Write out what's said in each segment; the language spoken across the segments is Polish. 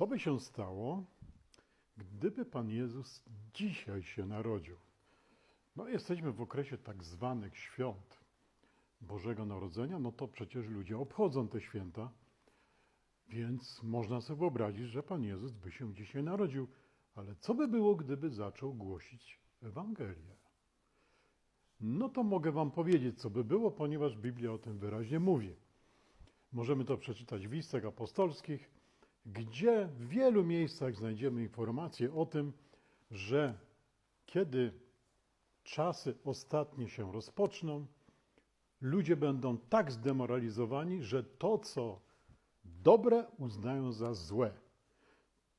Co by się stało, gdyby Pan Jezus dzisiaj się narodził? No, jesteśmy w okresie tak zwanych świąt Bożego Narodzenia, no to przecież ludzie obchodzą te święta, więc można sobie wyobrazić, że Pan Jezus by się dzisiaj narodził. Ale co by było, gdyby zaczął głosić Ewangelię? No to mogę Wam powiedzieć, co by było, ponieważ Biblia o tym wyraźnie mówi. Możemy to przeczytać w listach apostolskich, gdzie w wielu miejscach znajdziemy informacje o tym, że kiedy czasy ostatnie się rozpoczną, ludzie będą tak zdemoralizowani, że to, co dobre, uznają za złe.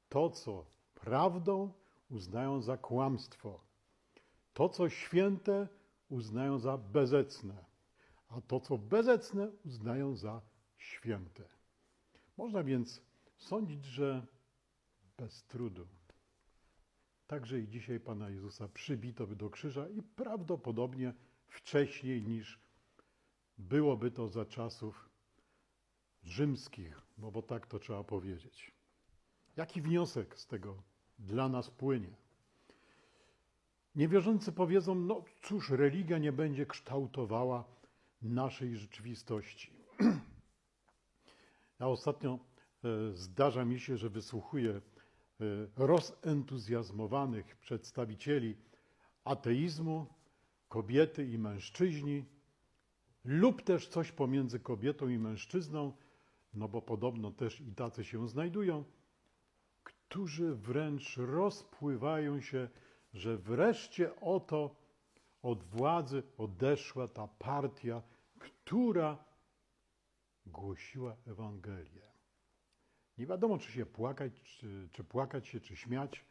To, co prawdą, uznają za kłamstwo. To, co święte, uznają za bezecne. A to, co bezecne, uznają za święte. Można więc sądzić, że bez trudu. Także i dzisiaj Pana Jezusa przybito by do krzyża i prawdopodobnie wcześniej niż byłoby to za czasów rzymskich, no bo tak to trzeba powiedzieć. Jaki wniosek z tego dla nas płynie? Niewierzący powiedzą, no cóż, religia nie będzie kształtowała naszej rzeczywistości. Ja ostatnio zdarza mi się, że wysłuchuję e, rozentuzjazmowanych przedstawicieli ateizmu, kobiety i mężczyźni, lub też coś pomiędzy kobietą i mężczyzną, no bo podobno też i tacy się znajdują, którzy wręcz rozpływają się, że wreszcie oto od władzy odeszła ta partia, która głosiła Ewangelię. Nie wiadomo, czy się płakać, czy, czy płakać się, czy śmiać,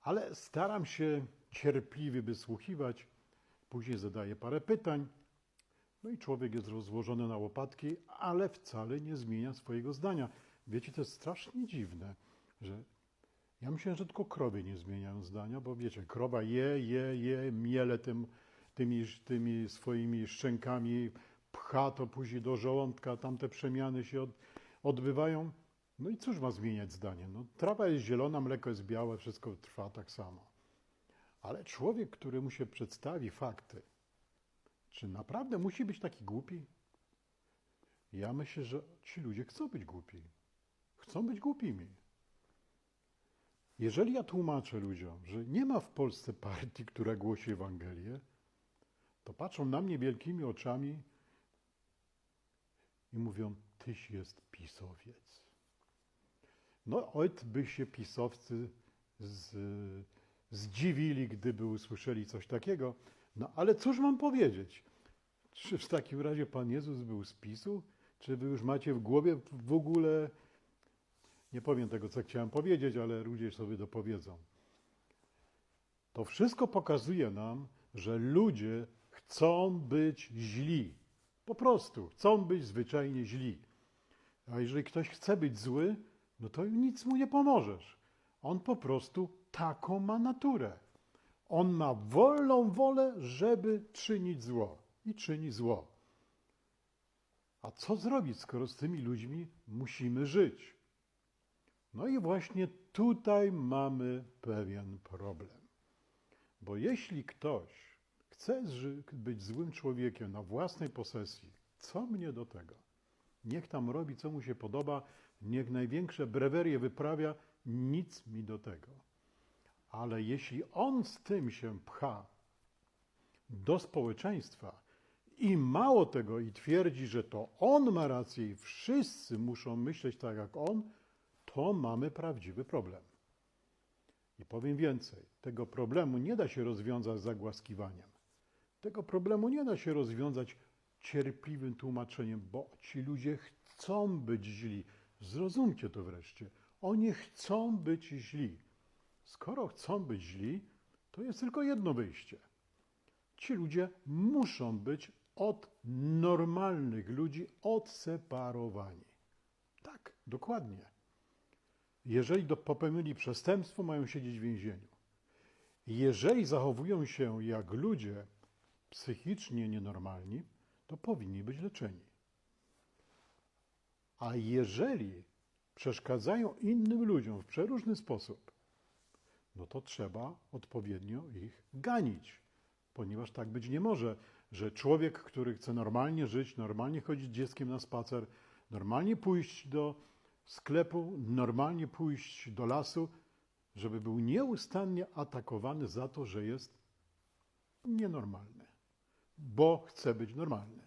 ale staram się cierpliwie wysłuchiwać. Później zadaję parę pytań. No i człowiek jest rozłożony na łopatki, ale wcale nie zmienia swojego zdania. Wiecie, to jest strasznie dziwne, że ja myślałem, że tylko krowy nie zmieniają zdania, bo wiecie, krowa je, je, je, miele tym, tymi, tymi swoimi szczękami, pcha to później do żołądka, tamte przemiany się od, odbywają. No i cóż ma zmieniać zdanie? No, trawa jest zielona, mleko jest białe, wszystko trwa tak samo. Ale człowiek, któremu się przedstawi fakty, czy naprawdę musi być taki głupi? Ja myślę, że ci ludzie chcą być głupi. Chcą być głupimi. Jeżeli ja tłumaczę ludziom, że nie ma w Polsce partii, która głosi Ewangelię, to patrzą na mnie wielkimi oczami i mówią: Tyś jest pisowiec. No, ojt by się pisowcy z, zdziwili, gdyby usłyszeli coś takiego. No, ale cóż mam powiedzieć? Czy w takim razie Pan Jezus był z PiSu? Czy wy już macie w głowie w ogóle nie powiem tego, co chciałem powiedzieć, ale ludzie sobie dopowiedzą. To wszystko pokazuje nam, że ludzie chcą być źli. Po prostu chcą być zwyczajnie źli. A jeżeli ktoś chce być zły, no to nic mu nie pomożesz. On po prostu taką ma naturę. On ma wolną wolę, żeby czynić zło i czyni zło. A co zrobić, skoro z tymi ludźmi musimy żyć? No i właśnie tutaj mamy pewien problem. Bo jeśli ktoś chce być złym człowiekiem na własnej posesji, co mnie do tego? Niech tam robi, co mu się podoba, niech największe brewerie wyprawia, nic mi do tego. Ale jeśli on z tym się pcha do społeczeństwa i mało tego i twierdzi, że to on ma rację i wszyscy muszą myśleć tak jak on, to mamy prawdziwy problem. I powiem więcej, tego problemu nie da się rozwiązać zagłaskiwaniem. Tego problemu nie da się rozwiązać cierpliwym tłumaczeniem, bo ci ludzie chcą być źli. Zrozumcie to wreszcie. Oni chcą być źli. Skoro chcą być źli, to jest tylko jedno wyjście. Ci ludzie muszą być od normalnych ludzi odseparowani. Tak, dokładnie. Jeżeli popełnili przestępstwo, mają siedzieć w więzieniu. Jeżeli zachowują się jak ludzie psychicznie nienormalni, to powinni być leczeni. A jeżeli przeszkadzają innym ludziom w przeróżny sposób, no to trzeba odpowiednio ich ganić, ponieważ tak być nie może, że człowiek, który chce normalnie żyć, normalnie chodzić dzieckiem na spacer, normalnie pójść do sklepu, normalnie pójść do lasu, żeby był nieustannie atakowany za to, że jest nienormalny, bo chce być normalny.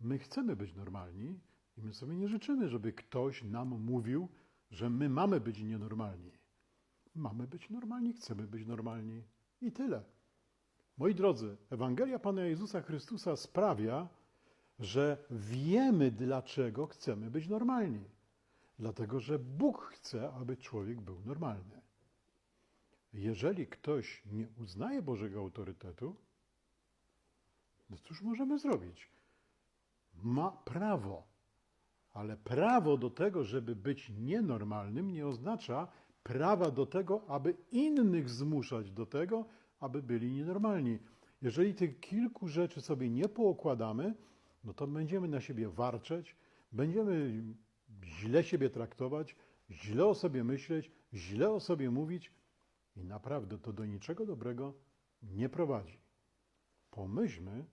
My chcemy być normalni i my sobie nie życzymy, żeby ktoś nam mówił, że my mamy być nienormalni. Mamy być normalni, chcemy być normalni i tyle. Moi drodzy, Ewangelia Pana Jezusa Chrystusa sprawia, że wiemy, dlaczego chcemy być normalni. Dlatego, że Bóg chce, aby człowiek był normalny. Jeżeli ktoś nie uznaje Bożego autorytetu, no cóż możemy zrobić? Ma prawo, ale prawo do tego, żeby być nienormalnym, nie oznacza prawa do tego, aby innych zmuszać do tego, aby byli nienormalni. Jeżeli tych kilku rzeczy sobie nie poukładamy, no to będziemy na siebie warczeć, będziemy źle siebie traktować, źle o sobie myśleć, źle o sobie mówić i naprawdę to do niczego dobrego nie prowadzi. Pomyślmy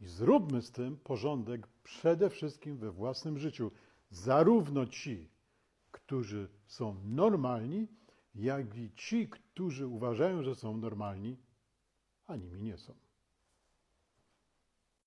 i zróbmy z tym porządek przede wszystkim we własnym życiu. Zarówno ci, którzy są normalni, jak i ci, którzy uważają, że są normalni, a nimi nie są.